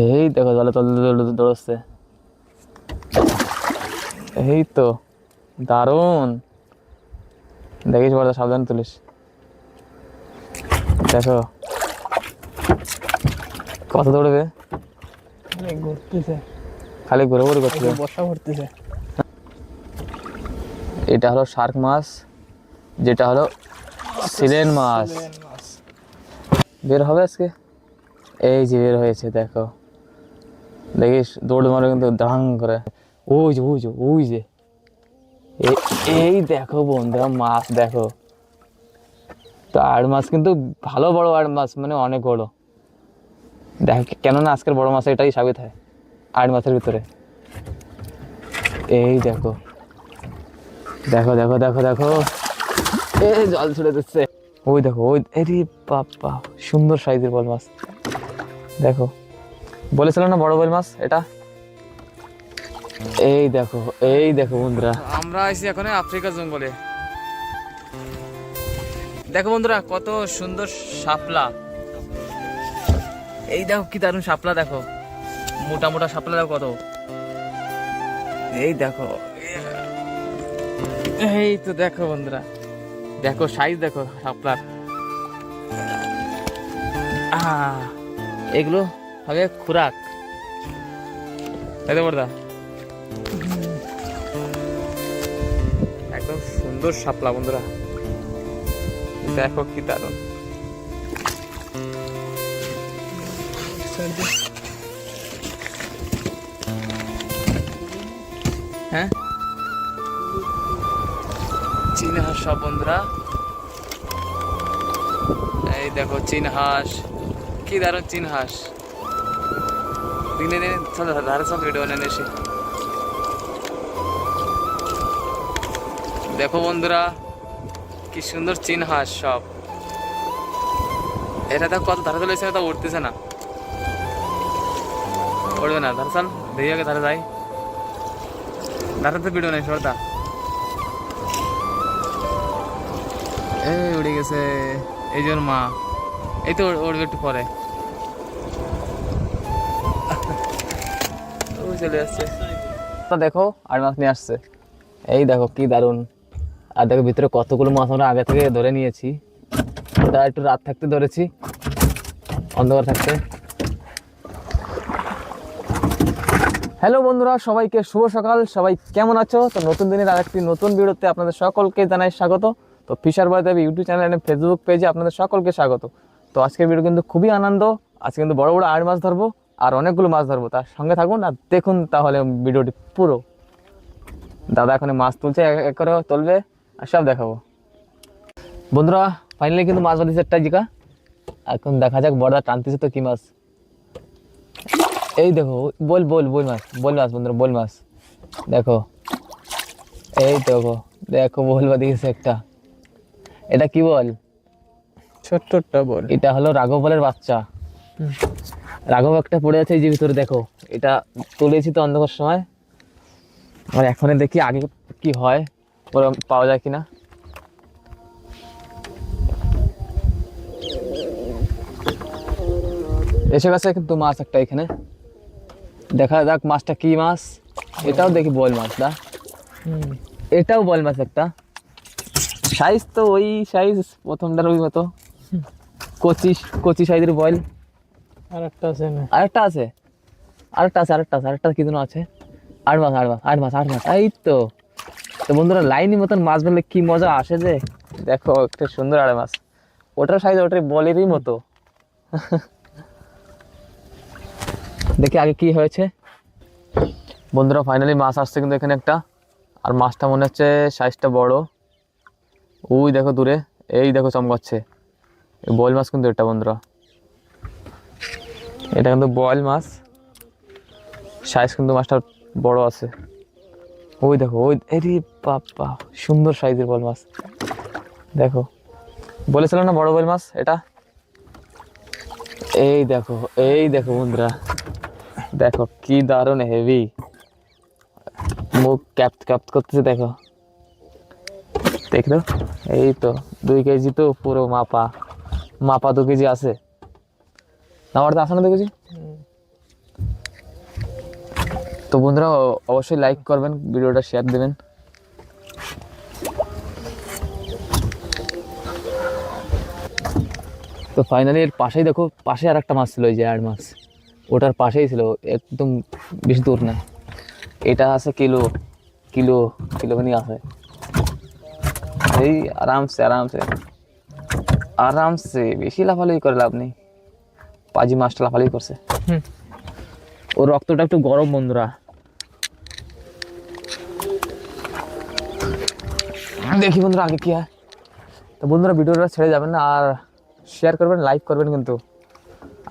এই দেখো জলে তল দৌড়চ্ছে। এই তো দারুণ। দেখিস বড় সাবধান তুলিস। দেখো। কত দৌড়বে? ঘুরতেছে। খালি ঘুরে ঘুরে করছে বর্ষা ভরতেছে এটা হলো শার্ক মাছ যেটা হলো সিলেন মাছ। বের হবে আজকে? এই যে বের হয়েছে দেখো। দেখিস, দৌড় মারে কিন্তু দাং করে। ওই যে ওই যে ওই যে। এই দেখো বন্ধুরা মাছ দেখো। তো আড় মাছ কিন্তু ভালো বড় আড় মাছ মানে অনেক বড়। দেখ, কেননা আজকের বড় মাছ এটাই সাবিত হয়, আড় মাছের ভিতরে। এই দেখো। দেখো দেখো দেখো দেখো। এ, জল ছুড়ে দিচ্ছে। ওই দেখো, ওই, এরে বাবা সুন্দর সাইজের বল মাছ। দেখো। বলেছিল না বড় বল মাছ? এটা? এই দেখো এই দেখো বন্ধুরা। আমরা আইছি এখন আফ্রিকা জঙ্গলে। দেখো বন্ধুরা, কত সুন্দর শাপলা। এই দেখো কি দারুণ শাপলা দেখো। মোটা মোটা শাপলা দেখো কত। এই দেখো। এই তো দেখো বন্ধুরা। দেখো সাইজ দেখো শাপলার। এগুলো হবে খুরাক। তাই তো বড়দা। একদম সুন্দর শাপলা বন্ধুরা। দেখো কি দারুণ। হ্যাঁ? চীন হাঁস সব বন্ধুরা। এই দেখো চীন হাঁস কি দারুণ চীন হাঁস দিনে দিনে চল ধারে চল ভিডিও বানানো এসে দেখো বন্ধুরা, কি সুন্দর চীন হাঁস সব। এটা তো কত ধারে চলে এসে তা উঠতেছে না। উঠবে না, ধারে চল আগে ধারে যাই। ধারে তো ভিডিও নেই, সরদা। এই উড়ে গেছে, এই জন্য মা, এই তো উড়বে একটু পরে। চলে তা দেখো আর মাছ নিয়ে আসছে। এই দেখো কি দারুণ। আর দেখো ভিতরে কতগুলো মাছ আমরা আগে থেকে ধরে নিয়েছি। ওটা একটু রাত থাকতে ধরেছি। অন্ধকার থাকতে। হ্যালো বন্ধুরা, সবাইকে শুভ সকাল। সবাই কেমন আছো? তো নতুন দিনের আরেকটি নতুন ভিডিওতে আপনাদের সকলকে জানাই স্বাগত। তো fisher boy Debi YouTube channel Facebook পেজে আপনাদের সকলকে স্বাগত। তো আজকের ভিডিও কিন্তু খুবই আনন্দ। আজকে কিন্তু বড় বড় আড় মাছ ধরবো। আর অনেকগুলো মাছ ধরবো তার সঙ্গে থাকুন আর দেখুন তাহলে ভিডিওটি পুরো। দাদা এখন মাছ তুলছে এক এক করে তুলবে আর সব দেখাবো। বন্ধুরা ফাইনালি কিন্তু মাছ ধরেছে একটা জিকা এখন দেখা যাক বড়দা টানতেছে তো কি মাছ। এই দেখো বল বল বল মাছ বল মাছ বন্ধুরা বল মাছ। দেখো এই দেখো দেখো বল বা দিয়েছে একটা। এটা কি বল? ছোট্টটা বল। এটা হলো রাঘব বলের বাচ্চা। রাঘব একটা পড়ে আছে এই যে ভিতরে দেখো এটা তুলেছি তো অন্ধকার সময়। আর এখনই দেখি আগে কি হয় ওরা পাওয়া যায় কিনা। এসে গেছে কিন্তু মাছ একটা এখানে। দেখা যাক মাছটা কি মাছ এটাও দেখি বল মাছ দা এটাও বল মাছ একটা। সাইজ তো ওই সাইজ প্রথমটার ওই মতো। কচি কচি সাইজের বয়েল আছে না। আছে আছে? আরেকটা আছে আরেকটা আছে আট মাস আট আট মাস এই তো। বন্ধুরা মতন মাছ কি মজা আসে দেখো, একটা সুন্দর মাছ। ওটার সাইজ মতো। দেখি আগে কি হয়েছে। বন্ধুরা ফাইনালি মাছ আসছে কিন্তু এখানে একটা। আর মাছটা মনে হচ্ছে সাইজটা বড়। ওই দেখো দূরে, এই দেখো চমকাচ্ছে। বল মাছ কিন্তু এটা বন্ধুরা। এটা কিন্তু বয়েল মাছ। সাইজ কিন্তু মাছটা বড় আছে। ওই দেখো, ওই, এরে বাবা সুন্দর সাইজের বল মাছ। দেখো বলেছিল না বড় বল মাছ এটা? এই দেখো এই দেখো বন্ধুরা। দেখো কি দারুণ হেভি মুখ ক্যাপ ক্যাপ করতেছে, দেখো। দেখল? এই তো, দুই কেজি তো পুরো মাপা। মাপা দু কেজি আছে। আমার তো আসে না দু কেজি হুম। তো বন্ধুরা, অবশ্যই লাইক করবেন, ভিডিওটা শেয়ার দেবেন। তো ফাইনালি এর পাশেই দেখো, পাশে আর একটা মাছ ছিল ওই যে আড় মাছ। ওটার পাশেই ছিল, একদম বেশি দূর না। এটা আছে কিলো কিলো কিলোখানি আছে। এই আরামসে আরামসে। আরামসে, বেশি লাফালাফি করে লাভ নেই। পাজি মাছটা লাফালাফি করছে। ওর রক্তটা একটু গরম বন্ধুরা। দেখি বন্ধুরা আগে কি হয়। তো বন্ধুরা ভিডিওটা ছেড়ে যাবেন না আর শেয়ার করবেন লাইক করবেন কিন্তু।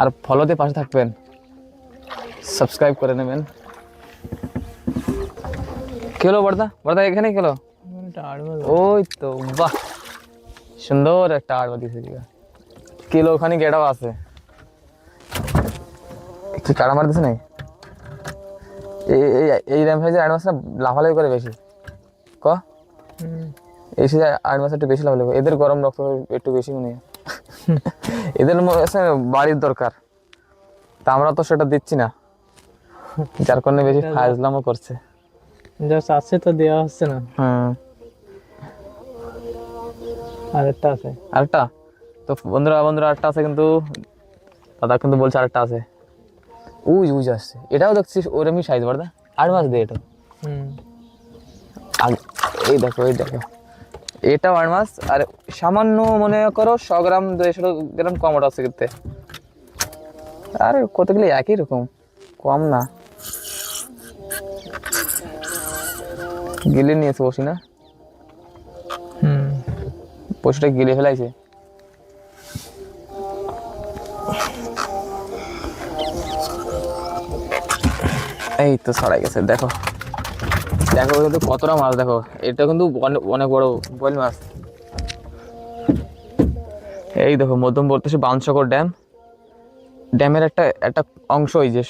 আর ফলোতে পাশে থাকবেন। সাবস্ক্রাইব করে নেবেন। খেলো বর্দা বর্দা এখানে এটা ওই তো বাহ। সুন্দর একটা আড়বা দিকা কিলো ওখানে গেটাও আছে। কি কাড়া মার দিছে নাই? এই এই এই র্যাম সাইজের আড় মাছটা লাফালাফি করে বেশি? ক। এই আড় মাছ একটু বেশি লাফালাফি করে। এদের গরম রক্ত একটু বেশি মনে হয়। এদের বাড়ির দরকার। তা আমরা তো সেটা দিচ্ছি না। যার কারণে বেশি ফাজলামও করছে। জাস্ট আছে তো দেওয়া হচ্ছে না। হুম। আর একটা আছে। আরেকটা? তো বন্ধুরা বন্ধুরা আরেকটা আছে কিন্তু। দাদা কিন্তু বলছে আরেকটা আছে। উজ উজ আসছে এটাও দেখছিস ওরমই সাইজ বাড়দা আট মাস দিয়ে এটা। এই দেখো এই দেখো। এটাও আট মাস আর সামান্য মনে করো শ গ্রাম দেড়শো গ্রাম কম ওটা আছে কিন্তু আর কতগুলি একই রকম। কম না। গিলে নিয়েছে বসি না হুম। পশুটা গিলে ফেলাইছে। এই তো ছড়াই গেছে দেখো। দেখো কিন্তু কতটা মাছ দেখো। এটা কিন্তু অনেক বড় বল মাছ। এই দেখো মধ্যম বলতেছে বাউনসাগর ড্যাম। ড্যামের একটা একটা অংশ এই যে।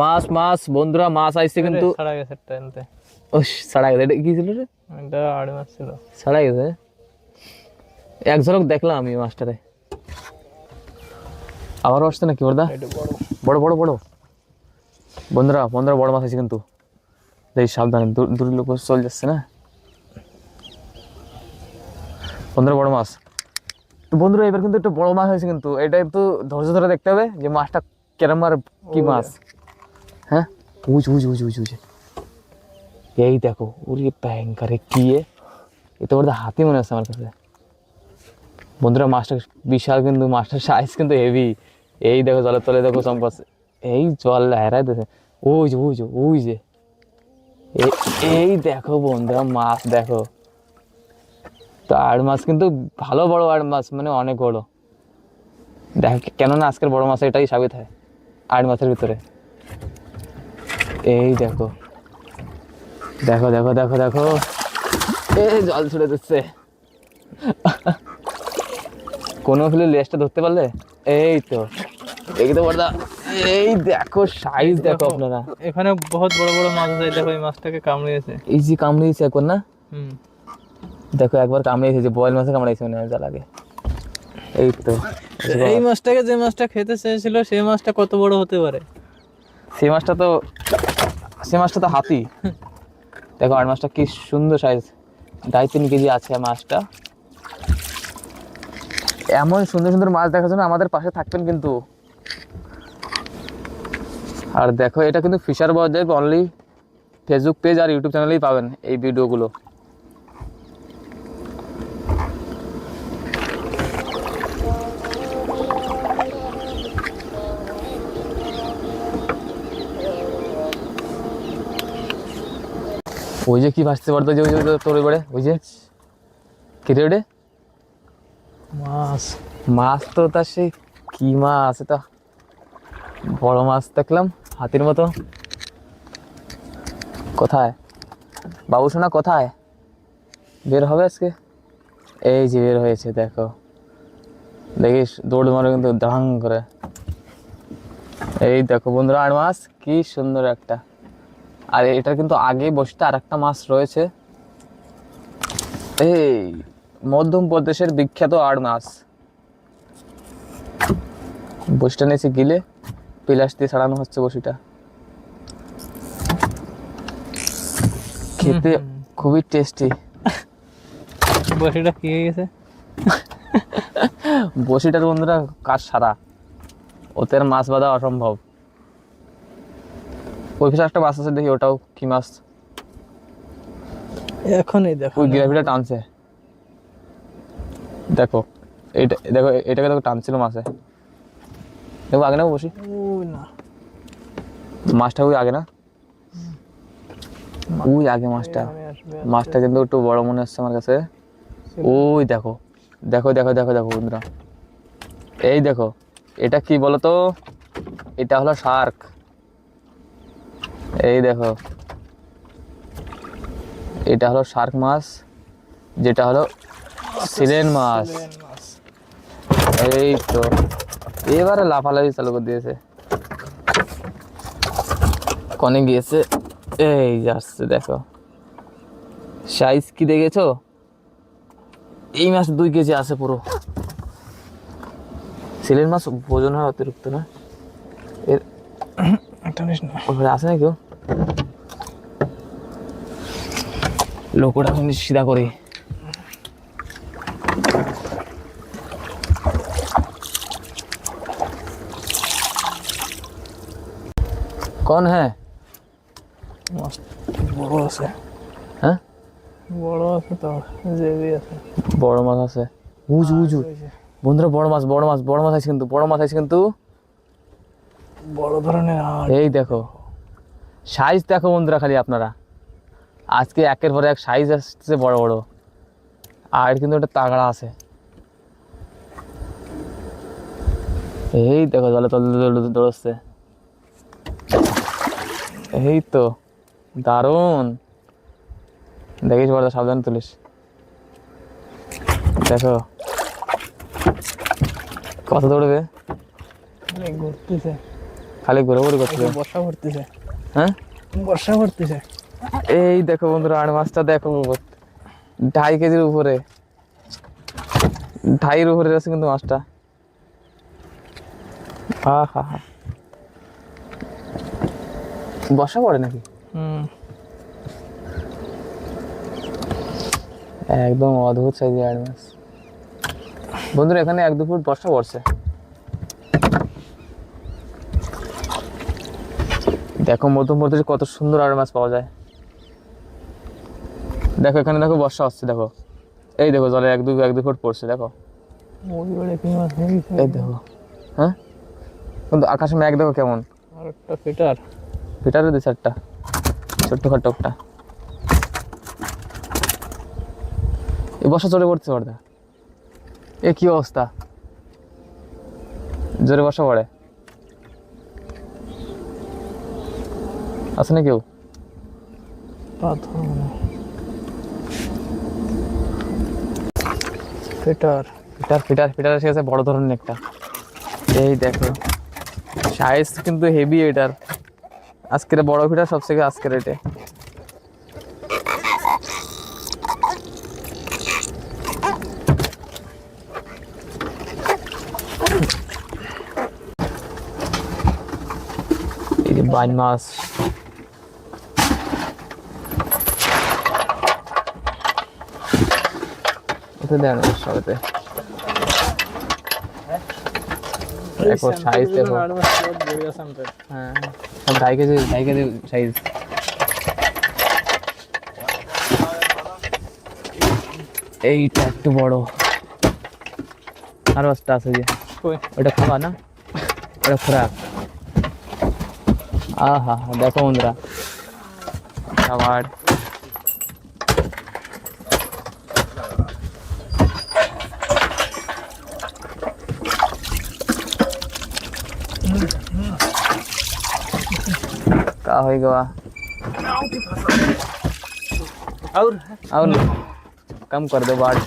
মাছ মাছ বন্ধুরা মাছ আইছে কিন্তু। ছাড়া গেছে ও ছাড়া গেছে। এটা কি ছিল রে? এটা আড় মাছ ছিল। ছাড়া গেছে? এক ঝলক দেখলাম আমি মাছটারে আবারও আসছে নাকি বড়দা এটা বড় বড় বড় বড়। বন্ধুরা বন্ধুরা বড় মাছ আছে কিন্তু। এই সাবধানে দূর লোক চল যাচ্ছে না? বন্ধুরা বড় মাছ। তো বন্ধুরা এবার কিন্তু একটা বড় মাছ হয়েছে কিন্তু। এটা একটু ধৈর্য ধরে দেখতে হবে যে মাছটা কেরম আর কি মাছ। হ্যাঁ? উজ উজ উজ উজ উজ। এই দেখো ওরে ভয়ঙ্করে কি এ? এ তো বড় হাতি মনে হচ্ছে আমার কাছে। বন্ধুরা মাছটা বিশাল কিন্তু মাছটার সাইজ কিন্তু হেভি এই দেখো জলের তলে দেখো চম্পাস। এই জল হেরাই দিয়েছে ওই যে ওই যে ওই যে। এই দেখো বন্ধুরা, মাছ দেখো। তো আড় মাছ কিন্তু ভালো বড় আড় মাছ মানে অনেক বড়। দেখো, কেননা আজকের বড় মাছ এটাই সাবিত হয়, আড় মাছের ভিতরে। এই দেখো। দেখো দেখো দেখো দেখো। এ, জল ছুড়ে দিচ্ছে। কোনো ফিলে লেজটা ধরতে পারলে? এই তো। দেখি তো এই দেখো সাইজ দেখো আপনারা। এখানে বহুত বড় বড় মাছ আছে দেখো এই মাছটাকে কামড়িয়েছে। যে কামড়িয়েছে একবার না? হুম। দেখো একবার কামড়িয়েছে যে বয়েল মাছে কামড়াইছে মনে হয় যা লাগে। এই তো এই মাছটাকে যে মাছটা খেতে চেয়েছিল সেই মাছটা কত বড় হতে পারে? সেই মাছটা তো সেই মাছটা তো হাতি। দেখো আর মাছটা কি সুন্দর সাইজ ঢাই তিন কেজি আছে মাছটা। এমন সুন্দর সুন্দর মাছ দেখার জন্য আমাদের পাশে থাকবেন কিন্তু। আর দেখো এটা কিন্তু fisher Bazar only Facebook page আর ইউটিউব চ্যানেলেই পাবেন এই ভিডিওগুলো ওই যে কি ভাসতে পারতো যে ওই যে তোর এবারে ওই যে কি রে ওটা? মাছ মাছ তো তার সেই কি মাছ এটা বড় মাছ দেখলাম, হাতির মতো। কোথায়? বাবু সোনা, কোথায়? বের হবে আজকে? এই যে বের হয়েছে, দেখো। দেখিস, দৌড় মারো কিন্তু ধাং করে। এই দেখো বন্ধুরা, আর মাছ, কি সুন্দর একটা। আর এটা কিন্তু আগে বসতে আর একটা মাছ রয়েছে। এই মধ্যপ্রদেশের বিখ্যাত আড় মাছ। বসটা নিয়েছে গিলে। পিলাস দিয়ে ছাড়ানো হচ্ছে বসিটা। খেতে খুবই টেস্টি বসিটা কি হয়ে গেছে? বসিটার বন্ধুরা কাজ সারা। ওতে আর মাছ বাঁধা অসম্ভব। ওই পিছনে একটা মাছ আছে দেখি ওটাও কি মাছ। এখনই দেখো ওই গ্রাভিটা টানছে। দেখো এইটা দেখো এটাকে দেখো টানছিল মাছে। দেখো আগে না বসি। মাছটা ওই আগে না? ওই আগে মাছটা। মাছটা কিন্তু একটু বড় মনে হচ্ছে আমার কাছে। ওই দেখো দেখো দেখো দেখো দেখো বন্ধুরা। এই দেখো এটা কি বলো তো এটা হলো শার্ক। এই দেখো। এটা হলো শার্ক মাছ যেটা হলো সিলেন মাছ। এই তো। এবারে লাফালাফি চালু করে দিয়েছে। কনে গিয়েছে এই যাচ্ছে দেখো। সাইজ কি দেখেছ? এই মাছ দুই কেজি আছে পুরো। সিলেন মাছ ভোজন হয় অতিরিক্ত না? এর আছে না কেউ লোকটা সিধা করি। কন হ্যাঁ বড় আছে হ্যাঁ বড় আছে তো জেবি আছে বড় মাছ আছে উজু উজু বন্ধুরা বড় মাছ বড় মাছ বড় মাছ আছে কিন্তু বড় মাছ আছে কিন্তু বড় ধরনের এই দেখো সাইজ দেখো বন্ধুরা খালি আপনারা। আজকে একের পর এক সাইজ আসছে বড় বড়। আর কিন্তু ওটা তাগড়া আছে। এই দেখো জলে তল দৌড়চ্ছে। এই তো দারুণ। দেখিস বড় সাবধান তুলিস। দেখো। কত দৌড়বে? ঘুরতেছে। খালি ঘুরে ঘুরে করছে বর্ষা ভরতেছে। হ্যাঁ? বর্ষা ভরতেছে। এই দেখো বন্ধুরা আর মাছটা দেখো ঢাই কেজির উপরে। ঢাইয়ের উপরে আছে কিন্তু মাছটা। হা হা হা। বসা পড়ে নাকি? একদম অদ্ভুত সাইজের আর মাছ বন্ধুরা এখানে এক দু ফুট বর্ষা পড়ছে। দেখো মধ্যম মধ্যে কত সুন্দর আর মাছ পাওয়া যায়। দেখো এখানে দেখো বর্ষা হচ্ছে দেখো। এই দেখো জলে এক দু এক দু ফুট পড়ছে দেখো। এই দেখো। হ্যাঁ? কিন্তু আকাশে মেঘ দেখো কেমন। আর একটা ফিটার ফিটারে দু একটা ছোট্ট খাটো একটা। এ বর্ষা চলে পড়ছে বর্দা এ কি অবস্থা? জোরে বর্ষা পড়ে। আছে না কেউ? ফিটার। ফিটার ফিটার ফিটার এসে গেছে বড় ধরনের একটা। এই দেখো সাইজ কিন্তু হেভি এটার। আজকের বড় ফিটার সব থেকে আজকের এটে বাইন মাছ। ওতে দেন সবেতে দেখো সাইজ দেখো হ্যাঁ সব ঢাই কেজি ঢাই কেজি সাইজ এইটা একটু বড় আরও একটা আছে যে ওটা খাওয়া না ওটা খোরাক আহা হা দেখো বন্ধুরা খাবার का हो गया और? और कम कर दो बाढ़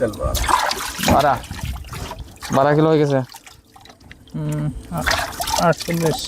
चल बारह। बारह किलो है कैसे? हम्म, आठ सौ बीस